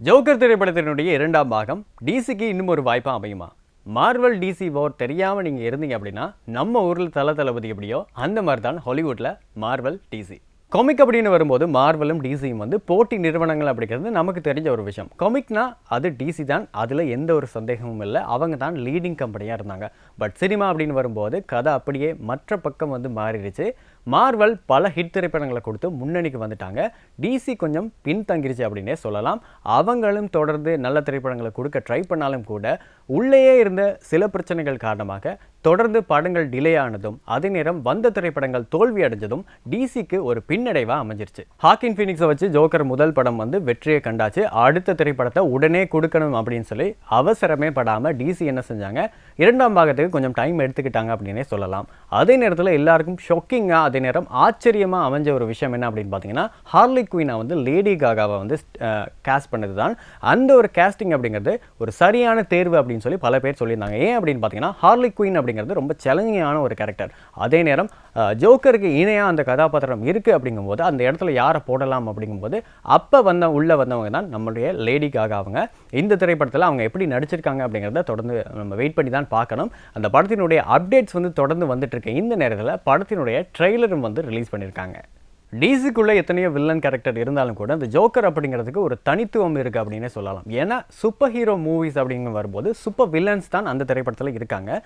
Joker திரைப்படத்தினுடைய இரண்டாம் பாகம் டிசிக்கு இன்னும் ஒரு வாய்ப்பா அமையுமா? மார்வல் டிசி வார் தெரியாம நீங்க இருந்தீங்க அப்படின்னா நம்ம ஊர்ல தல தளபதி எப்படியோ அந்த மாதிரி தான் ஹாலிவுட்ல மார்வல் டிசி காமிக் அப்படின்னு வரும்போது மார்வலும் டிசியும் வந்து போட்டி நிறுவனங்கள் அப்படிங்கிறது நமக்கு தெரிஞ்ச ஒரு விஷயம். காமிக்னா அது டிசி தான். அதில் எந்த ஒரு சந்தேகமும் இல்லை. அவங்க தான் லீடிங் கம்பெனியாக இருந்தாங்க. பட் சினிமா அப்படின்னு வரும்போது கதை அப்படியே மற்ற பக்கம் வந்து மாறிடுச்சு. மார்வல் பல ஹிட் திரைப்படங்களை கொடுத்து முன்னணிக்கு வந்துட்டாங்க. டிசி கொஞ்சம் பின்தங்கிருச்சு அப்படின்னே சொல்லலாம். அவங்களும் தொடர்ந்து நல்ல திரைப்படங்களை கொடுக்க ட்ரை பண்ணாலும் கூட உள்ளேயே இருந்த சில பிரச்சனைகள் காரணமாக தொடர்ந்து படங்கள் டிலே ஆனதும் அதே நேரம் வந்த திரைப்படங்கள் தோல்வி அடைஞ்சதும் டிசிக்கு ஒரு பின் பின்னடைவாக அமைஞ்சிருச்சு. ஹாக்கின் ஃபீனிக்ஸை வச்சு ஜோக்கர் முதல் படம் வந்து வெற்றியை கண்டாச்சு. அடுத்த திரைப்படத்தை உடனே கொடுக்கணும் அப்படின்னு சொல்லி அவசரமே படாம டிசி என்ன செஞ்சாங்க? இரண்டாம் பாகத்துக்கு கொஞ்சம் டைம் எடுத்துக்கிட்டாங்க அப்படின்னே சொல்லலாம். அதே நேரத்தில் எல்லாருக்கும் ஷொக்கிங்காக அதே நேரம் ஆச்சரியமா அமைஞ்ச ஒரு விஷயம் என்ன அப்படின்னு பார்த்தீங்கன்னா ஹார்லி குயினா வந்து லேடி காகாவை வந்து கேஸ்ட் பண்ணது தான் அந்த ஒரு கேஸ்டிங் அப்படிங்கிறது ஒரு சரியான தேர்வு அப்படின்னு சொல்லி பல பேர் சொல்லியிருந்தாங்க. ஏன் அப்படின்னு பார்த்தீங்கன்னா ஹார்லி குயின் அப்படிங்கிறது ரொம்ப சேலஞ்சிங்கான ஒரு கேரக்டர் அதே நேரம் ஜோக்கருக்கு இணையாக அந்த கதாபாத்திரம் இருக்குது அப்படிங்கும்போது அந்த இடத்துல யாரை போடலாம் அப்படிங்கும்போது அப்போ வந்த உள்ளே வந்தவங்க தான் நம்மளுடைய லேடி அவங்க. இந்த திரைப்படத்தில் அவங்க எப்படி நடிச்சிருக்காங்க அப்படிங்கிறத தொடர்ந்து நம்ம வெயிட் பண்ணி தான் பார்க்கணும். அந்த படத்தினுடைய அப்டேட்ஸ் வந்து தொடர்ந்து வந்துட்டுருக்கு இந்த நேரத்தில் படத்தினுடைய ட்ரெய்லரும் வந்து ரிலீஸ் பண்ணியிருக்காங்க டிசிக்குள்ளே எத்தனையோ வில்லன் கேரக்டர் இருந்தாலும் கூட இந்த ஜோக்கர் அப்படிங்கிறதுக்கு ஒரு தனித்துவம் இருக்குது அப்படின்னே சொல்லலாம். ஏன்னா சூப்பர் ஹீரோ மூவிஸ் அப்படிங்கிற வரும்போது சூப்பர் வில்லன்ஸ் தான் அந்த திரைப்படத்தில் இருக்காங்க.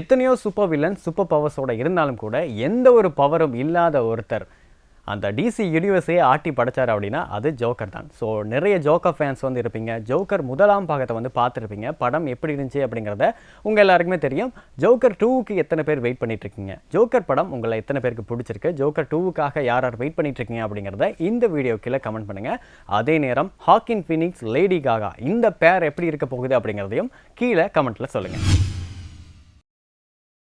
எத்தனையோ சூப்பர் வில்லன் சூப்பர் பவர்ஸோட இருந்தாலும் கூட எந்த ஒரு பவரும் இல்லாத ஒருத்தர் அந்த டிசி யூனிவர்ஸையே ஆட்டி படைச்சார் அப்படின்னா அது ஜோக்கர் தான். ஸோ நிறைய ஜோக்கர் ஃபேன்ஸ் வந்து இருப்பீங்க. ஜோக்கர் முதலாம் பாகத்தை வந்து பார்த்துருப்பீங்க. படம் எப்படி இருந்துச்சு அப்படிங்கிறத உங்கள் எல்லாருக்குமே தெரியும். ஜோக்கர் டூவுக்கு எத்தனை பேர் வெயிட் பண்ணிட்டு இருக்கீங்க ஜோக்கர் படம் உங்களை எத்தனை பேருக்கு பிடிச்சிருக்கு? ஜோக்கர் டூவுக்காக யார் யார் வெயிட் பண்ணிட்டு இருக்கீங்க அப்படிங்கிறத இந்த வீடியோ கீழே கமெண்ட் பண்ணுங்கள் அதே நேரம் ஹாக்கின் ஃபினிக்ஸ் லேடி காகா இந்த பேர் எப்படி இருக்க போகுது அப்படிங்கிறதையும் கீழே கமெண்ட்டில் சொல்லுங்கள்